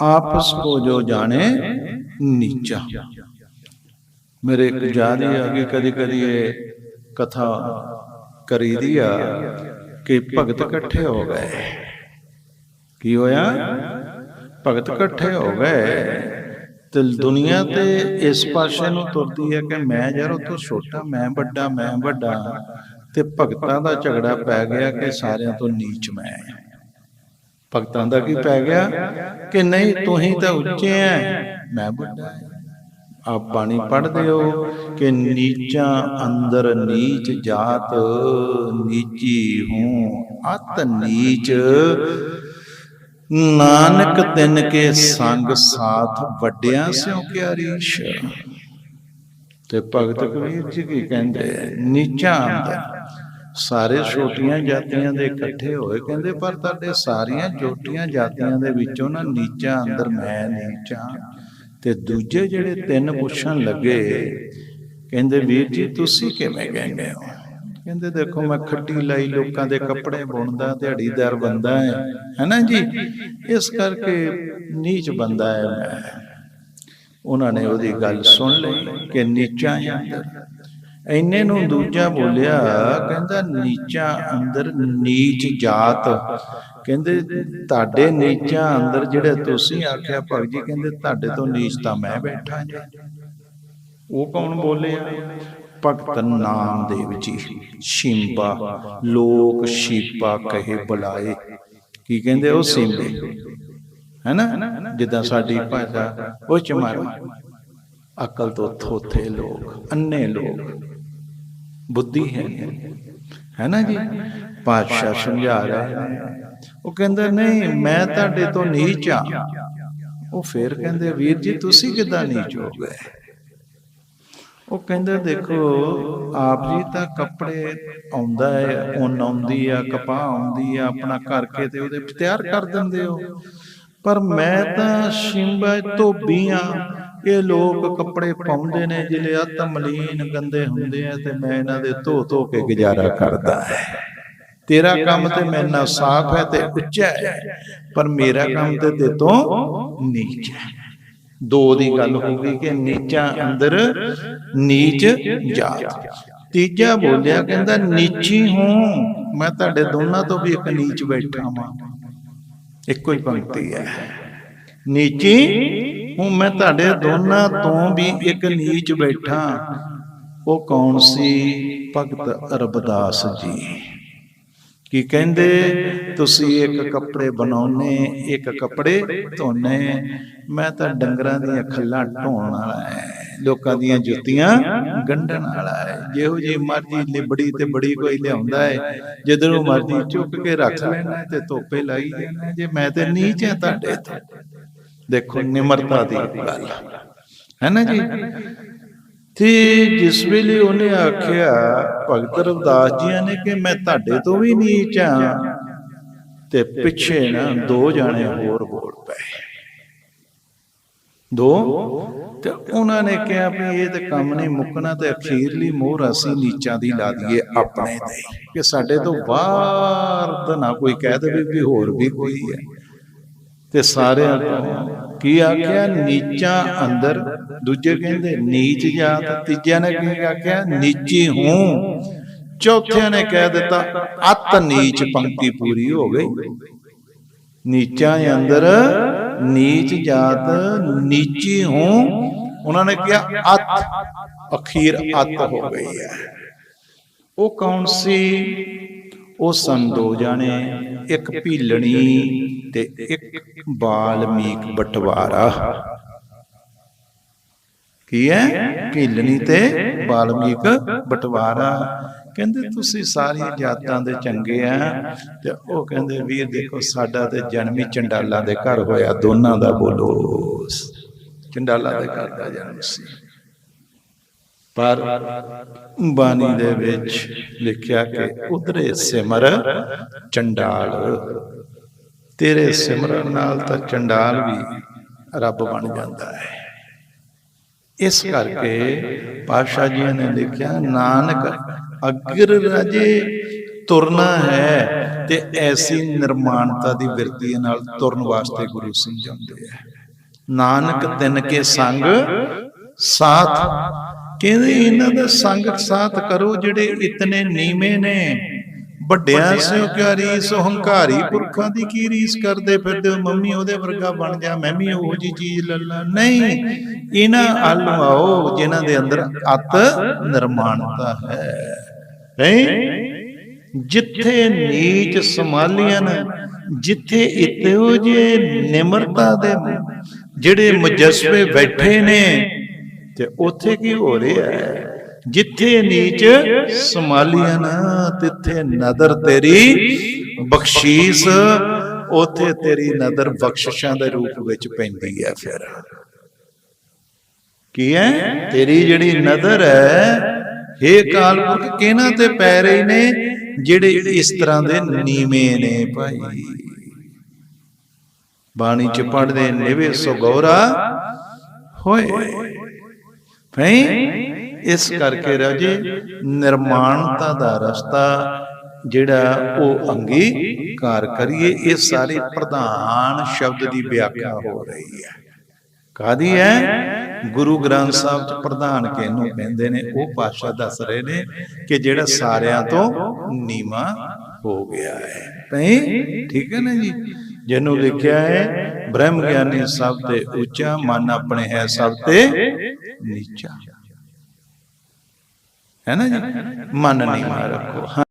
ਆਪਸ ਕੋ ਜੋ ਜਾਣੇ ਨੀਚਾ। ਮੇਰੇ ਇੱਕ ਯਾਦ ਹੀ ਆ ਕਿ ਕਦੀ ਕਦੀ ਇਹ ਕਥਾ ਕਰੀਦੀ ਆ ਕਿ ਭਗਤ ਇਕੱਠੇ ਹੋ ਗਏ। ਕੀ ਹੋਇਆ? ਭਗਤ ਇਕੱਠੇ ਹੋ ਗਏ ਤੇ ਦੁਨੀਆ ਤੇ ਇਸ ਪਾਸੇ ਨੂੰ ਤੁਰਦੀ ਹੈ ਕਿ ਮੈਂ ਯਾਰ ਉਹ ਤੋਂ ਛੋਟਾ ਮੈਂ ਵੱਡਾ ਮੈਂ ਵੱਡਾ ਤੇ ਭਗਤਾਂ ਦਾ ਝਗੜਾ ਪੈ ਗਿਆ ਕਿ ਸਾਰਿਆਂ ਤੋਂ ਨੀਚ ਮੈਂ। ਭਗਤਾਂ ਦਾ ਕੀ ਪੈ ਗਿਆ? ਕਿ ਨਹੀਂ, ਤੁਸੀਂ ਤਾਂ ਉੱਚੇ ਐ। ਮੈਂ ਵੱਡਾ ਐ। ਆਪ ਬਾਣੀ ਪੜ੍ਹਦੇ ਹੋ ਕਿ ਨੀਚਾਂ ਅੰਦਰ ਨੀਚ ਜਾਤ, ਨੀਚੀ ਹੂੰ, ਅਤ ਨੀਚ। ਨਾਨਕ ਤਿਨ ਕੇ ਸੰਗ ਸਾਥ ਵੱਡਿਆਂ ਸਿਓ ਕਿਆ ਤੇ ਭਗਤ ਕਬੀਰ ਜੀ ਕੀ ਕਹਿੰਦੇ? ਆ? ਨੀਚਾਂ ਅੰਦਰ। ਸਾਰੇ ਛੋਟੀਆਂ ਜਾਤੀਆਂ ਦੇ ਇਕੱਠੇ ਹੋਏ। ਕਹਿੰਦੇ ਪਰ ਤੁਹਾਡੇ ਸਾਰੀਆਂ ਛੋਟੀਆਂ ਜਾਤੀਆਂ ਦੇ ਵਿੱਚੋਂ ਨਾ ਨੀਚਾਂ ਅੰਦਰ ਮੈਂ ਨੀਚਾਂ। ਤੇ ਦੂਜੇ ਜਿਹੜੇ ਤਿੰਨ ਪੁੱਛਣ ਲੱਗੇ ਕਹਿੰਦੇ ਵੀਰ ਜੀ ਤੁਸੀਂ ਕਿਵੇਂ ਕਹਿੰਦੇ ਹੋ? ਕਹਿੰਦੇ ਦੇਖੋ ਮੈਂ ਖੱਟੀ ਲਾਈ ਲੋਕਾਂ ਦੇ ਕੱਪੜੇ ਬੁਣਦਾ ਦਿਹਾੜੀਦਾਰ ਬੰਦਾ ਹੈ। ਹੈਨਾ ਜੀ? ਇਸ ਕਰਕੇ ਨੀਚ ਬੰਦਾ ਹੈ ਮੈਂ। ਉਹਨਾਂ ਨੇ ਉਹਦੀ ਗੱਲ ਸੁਣ ਲਈ ਕਿ ਨੀਚਾਂ ਹੈ ਅੰਦਰ। ਇੰਨੇ ਨੂੰ ਦੂਜਾ ਬੋਲਿਆ, ਕਹਿੰਦਾ ਨੀਚਾਂ ਅੰਦਰ ਨੀਚ ਜਾਤ। ਕਹਿੰਦੇ ਤੁਹਾਡੇ ਨੀਚਾਂ ਅੰਦਰ ਜਿਹੜੇ ਤੁਸੀਂ ਆਖਿਆ ਭਗਤ ਜੀ ਕਹਿੰਦੇ ਤੁਹਾਡੇ ਤੋਂ ਨੀਚ ਤਾਂ ਮੈਂ ਬੈਠਾ ਜੀ। ਉਹ ਕੌਣ ਬੋਲਿਆ ਭਗਤ ਨਾਮਦੇਵ ਜੀ ਸ਼ਿੰਬਾ, ਲੋਕ ਸ਼ੀਪਾ ਕਹੇ ਬੁਲਾਏ। ਕੀ ਕਹਿੰਦੇ ਉਹ ਸਿੰਬੇ? ਹੈਨਾ? ਜਿੱਦਾਂ ਸਾਡੀ ਭਾਸ਼ਾ, ਉਹ ਚਮਾਰ ਅਕਲ ਤੋਂ ਥੋਥੇ ਲੋਕ, ਅੰਨੇ ਲੋਕ। ਬੁੱਧੀ ਹੈ। ਹੈ ਨਾ ਜੀ? ਪਾਤਸ਼ਾਹ ਸਮਝਾ ਰਹੇ ਉਹ ਕਹਿੰਦਾ, ਨਹੀਂ, ਮੈਂ ਤੁਹਾਡੇ ਤੋਂ ਨੀਚ ਆ। ਉਹ ਫੇਰ ਕਹਿੰਦੇ, ਵੀਰ ਜੀ, ਤੁਸੀਂ ਕਿੱਦਾਂ ਨੀਚ ਹੋ ਗਏ? ਉਹ ਕਹਿੰਦੇ, ਦੇਖੋ, ਆਪ ਜੀ ਤਾਂ ਕੱਪੜੇ ਆਉਂਦਾ ਹੈ, ਉਨ ਆਉਂਦੀ ਆ, ਕਪਾਹ ਆਉਂਦੀ ਆ, ਆਪਣਾ ਕਰਕੇ ਤੇ ਉਹਦੇ ਤਿਆਰ ਕਰ ਦਿੰਦੇ ਹੋ। ਪਰ ਮੈਂ ਤਾਂ ਸ਼ਿੰਬਾ ਧੋਬੀਆਂ ਇਹ ਲੋਕ ਕੱਪੜੇ ਪਾਉਂਦੇ ਨੇ, ਜਿਹੜੇ ਅਤ ਮਲੀਨ ਗੰਦੇ ਹੁੰਦੇ ਆ ਤੇ ਮੈਂ ਇਹਨਾਂ ਦੇ ਧੋ ਧੋ ਕੇ ਗੁਜ਼ਾਰਾ ਕਰਦਾ ਹੈ। ਤੇਰਾ ਕੰਮ ਤੇ ਮੇਰੇ ਸਾਫ਼ ਹੈ ਤੇ ਉੱਚਾ ਹੈ, ਪਰ ਮੇਰਾ ਕੰਮ ਤੇ ਤੇ ਤੋਂ ਨੀਚ ਹੈ। ਦੋ ਦੀ ਗੱਲ ਹੋ ਗਈ ਕਿ ਨੀਚਾ ਅੰਦਰ ਨੀਚ ਜਾਤ। ਤੀਜਾ ਬੋਲਿਆ, ਕਹਿੰਦਾ, ਨੀਚੀ ਹੂੰ। ਮੈਂ ਤੁਹਾਡੇ ਦੋਨਾਂ ਤੋਂ ਵੀ ਇੱਕ ਨੀਚ ਬੈਠਾ ਹਾਂ ਇੱਕੋ ਹੀ ਪੰਕਤੀ ਹੈ। ਨੀਚੀ ਹੂੰ, ਮੈਂ ਤੁਹਾਡੇ ਦੋਨਾਂ ਤੋਂ ਵੀ ਇੱਕ ਨੀਚ ਬੈਠਾ। ਉਹ ਕੌਣ ਸੀ? ਭਗਤ ਰਬਦਾਸ ਜੀ। ਕੀ ਕਹਿੰਦੇ? ਤੁਸੀਂ ਇੱਕ ਕੱਪੜੇ ਬਣਾਉਨੇ ਇੱਕ ਕੱਪੜੇ ਧੋਨੇ ਮੈਂ ਤਾਂ ਡੰਗਰਾਂ ਦੀਆਂ ਖੱਲਾਂ ਢੋਣ ਵਾਲਾ ਹੈ, ਲੋਕਾਂ ਦੀਆਂ ਜੁੱਤੀਆਂ ਗੰਢਣ ਵਾਲਾ ਹੈ। ਜਿਹੋ ਜੀ ਮਰਜ਼ੀ ਲਿਬੜੀ ਤੇ ਬੜੀ ਕੋਈ ਲਿਆਉਂਦਾ ਹੈ ਜਦੋਂ ਮਰਜ਼ੀ ਚੁੱਕ ਕੇ ਰੱਖ ਲੈਣਾ ਤੇ ਧੋਪੇ ਲਾਈ ਜਾਣਾ ਜੇ ਮੈਂ ਤੇ ਨੀਚ ਹਾਂ ਤੁਹਾਡੇ ਤੋਂ ਦੇਖੋ ਨਿਮਰਤਾ ਦੀ ਗੱਲ। ਹੈ ਨਾ ਜੀ? ਤੇ ਜਿਸ ਵੇਲੇ ਉਹਨੇ ਆਖਿਆ ਭਗਤ ਰਵਿਦਾਸ ਜੀ ਨੇ ਕਿ ਮੈਂ ਤੁਹਾਡੇ ਤੋਂ ਵੀ ਨੀਚ ਹਾਂ ਤੇ ਪਿੱਛੇ ਨਾ ਦੋ ਜਾਣੇ ਹੋਰ ਬੋਲ ਪਏ। ਦੋ? ਤੇ ਉਹਨਾਂ ਨੇ ਕਿਹਾ ਵੀ ਇਹ ਤੇ ਕੰਮ ਨਹੀਂ ਮੁੱਕਣਾ ਤੇ ਅਖੀਰਲੀ ਮੋਹਰ ਅਸੀਂ ਨੀਚਾਂ ਦੀ ਲਾ ਦਈਏ ਆਪਣੇ ਤੇ ਕਿ ਸਾਡੇ ਤੋਂ ਬਾਹਰ ਦਾ ਨਾ ਕੋਈ ਕਹਿ ਦੇਵੇ ਵੀ ਹੋਰ ਵੀ ਕੋਈ ਹੈ। ਤੇ ਸਾਰਿਆਂ ਤੋਂ ਕੀ ਆਖਿਆ? ਨੀਚਾਂ ਅੰਦਰ। ਦੂਜੇ ਕਹਿੰਦੇ, ਨੀਚ ਜਾਤ ਤੀਜਿਆਂ ਨੇ ਕੀ ਆਖਿਆ? ਨੀਚੀ ਹੂੰ। ਚੌਥਿਆਂ ਨੇ ਕਹਿ ਦਿੱਤਾ, ਅਤ ਨੀਚ ਪੰਕਤੀ ਪੂਰੀ ਹੋ ਗਈ। ਨੀਚਾ ਅੰਦਰ ਨੀਚ ਜਾਤ, ਨੀਚੀ ਹੂੰ। ਉਹਨਾਂ ਨੇ ਕਿਹਾ, ਅਤ, ਅਖੀਰ ਅਤ ਹੋ ਗਈ ਹੈ। ਉਹ ਕੌਣ ਸੀ? ਉਹ ਸਨ ਦੋ ਜਾਣੇ, ਇੱਕ ਭੀਲਣੀ ਤੇ ਇੱਕ ਬਾਲਮੀਕ ਬਟਵਾਰਾ। ਕੀ ਹੈ? ਭੀਲਣੀ ਤੇ ਬਾਲਮੀਕ ਬਟਵਾਰਾ। ਕਹਿੰਦੇ, ਤੁਸੀਂ ਸਾਰੀਆਂ ਜਾਤਾਂ ਦੇ ਚੰਗੇ ਆ। ਤੇ ਉਹ ਕਹਿੰਦੇ, ਵੀਰ ਦੇਖੋ, ਸਾਡਾ ਤੇ ਜਨਮ ਹੀ ਚੰਡਾਲਾਂ ਦੇ ਘਰ ਹੋਇਆ। ਦੋਨਾਂ ਦਾ ਬੋਲੋ ਚੰਡਾਲਾਂ ਦੇ ਘਰ ਦਾ ਜਨਮ ਸੀ। ਪਰ ਬਾਣੀ ਦੇ ਵਿੱਚ ਲਿਖਿਆ ਕਿ ਉਧਰੇ ਸਿਮਰ ਚੰਡਾਲ ਤੇਰੇ ਸਿਮਰਨ ਨਾਲ ਤਾਂ ਚੰਡਾਲ ਵੀ ਰੱਬ ਬਣ ਜਾਂਦਾ ਹੈ। ਇਸ ਕਰਕੇ ਪਾਸ਼ਾ ਜੀ ਨੇ ਲਿਖਿਆ, ਨਾਨਕ ਅਗਰ ਰਾਜੇ ਤੁਰਨਾ ਹੈ ਤੇ ਐਸੀ ਨਿਰਮਾਣਤਾ ਦੀ ਵਿਰਤੀ ਨਾਲ ਤੁਰਨ ਵਾਸਤੇ ਗੁਰੂ ਸਮਝਾਉਂਦੇ ਆ। ਨਾਨਕ ਤਿੰਨ ਕੇ ਸੰਗ ਸਾਥ, ਕਹਿੰਦੇ ਇਹਨਾਂ ਦਾ ਸੰਗ ਸਾਥ ਕਰੋ ਜਿਹੜੇ ਇਤਨੇ ਨੀਵੇਂ ਨੇ। ਵੱਡਿਆਂ ਸਿਓ ਕਿਆ ਰੀਸ ਹੰਕਾਰੀ ਪੁਰਖਾਂ ਦੀ ਕੀ ਰੀਸ ਕਰਦੇ ਫਿਰਦੇ ਹੋ? ਮੰਮੀ ਉਹਦੇ ਵਰਗਾ ਬਣ ਜਾ ਮੈਂ ਵੀ ਉਹੋ ਜੀ ਚੀਜ਼ ਲੱਲਾ ਨਹੀਂ ਇਹਨਾਂ ਅੱਲ ਆਓ ਜਿਨ੍ਹਾਂ ਦੇ ਅੰਦਰ ਅਤ ਨਿਰਮਾਣਤਾ ਹੈ। ਨਹੀਂ ਜਿੱਥੇ ਨੀਚ ਸਮਾਲੀਆਂ ਨੇ ਜਿੱਥੇ ਇਤਿਓ ਜੇ ਨਿਮਰਤਾ ਦੇ ਜਿਹੜੇ ਮੁਜਸਵੇ ਬੈਠੇ ਨੇ ਤੇ ਉੱਥੇ ਕੀ ਹੋ ਰਿਹਾ ਹੈ? ਜਿੱਥੇ ਨੀਚ ਸਮਾਲੀਆਂ ਨਾ, ਤਿੱਥੇ ਨਦਰ ਤੇਰੀ ਬਖਸ਼ੀਸ। ਉੱਥੇ ਤੇਰੀ ਨਦਰ ਬਖਸ਼ਿਸ਼ਾਂ ਦੇ ਰੂਪ ਵਿੱਚ ਪੈਂਦੀ ਹੈ ਫਿਰ। ਕੀ ਹੈ? ਤੇਰੀ ਜਿਹੜੀ ਨਦਰ ਹੈ, ਹੇ ਕਾਲਪੁਰਖ ਕਿਹਨਾਂ ਤੇ ਪੈ ਰਹੇ ਨੇ, ਜਿਹੜੇ ਇਸ ਤਰ੍ਹਾਂ ਦੇ ਨੀਵੇਂ ਨੇ ਭਾਈ? ਬਾਣੀ ਚ ਪੜਦੇ ਨਿਵੇ ਸੋ ਗੌਰਾ ਹੋਏ। ਭਈ ਇਸ ਕਰਕੇ ਰਾਜੇ ਨਿਰਮਾਣਤਾ ਦਾ ਰਸਤਾ ਜਿਹੜਾ ਉਹ ਅੰਗੀਕਾਰ ਕਰੀਏ ਇਹ ਸਾਰੇ ਪ੍ਰਧਾਨ ਸ਼ਬਦ ਦੀ ਵਿਆਖਿਆ ਹੋ ਰਹੀ ਹੈ। ਕਾਦੀ ਹੈ? ਗੁਰੂ ਗ੍ਰੰਥ ਸਾਹਿਬ ਚ ਪ੍ਰਧਾਨ ਕਿਹਨੂੰ ਕਹਿੰਦੇ ਨੇ? ਉਹ ਪਾਸ਼ਾ ਦੱਸ ਰਹੇ ਨੇ ਕਿ ਜਿਹੜਾ ਸਾਰਿਆਂ ਤੋਂ ਨੀਵਾ ਹੋ ਗਿਆ ਹੈ। ਭਈ ਠੀਕ ਹੈ ਨਾ ਜੀ? ਜਿਹਨੂੰ ਲਿਖਿਆ ਹੈ ਬ੍ਰਹਮ ਗਿਆਨੀ ਸਭ ਤੇ ਉੱਚਾ ਮਨ ਆਪਣੇ ਹੈ ਸਭ ਤੇ ਨੀਚਾ। ਹੈ ਨਾ ਜੀ? ਮਨ ਨੀਵਾ ਰੱਖੋ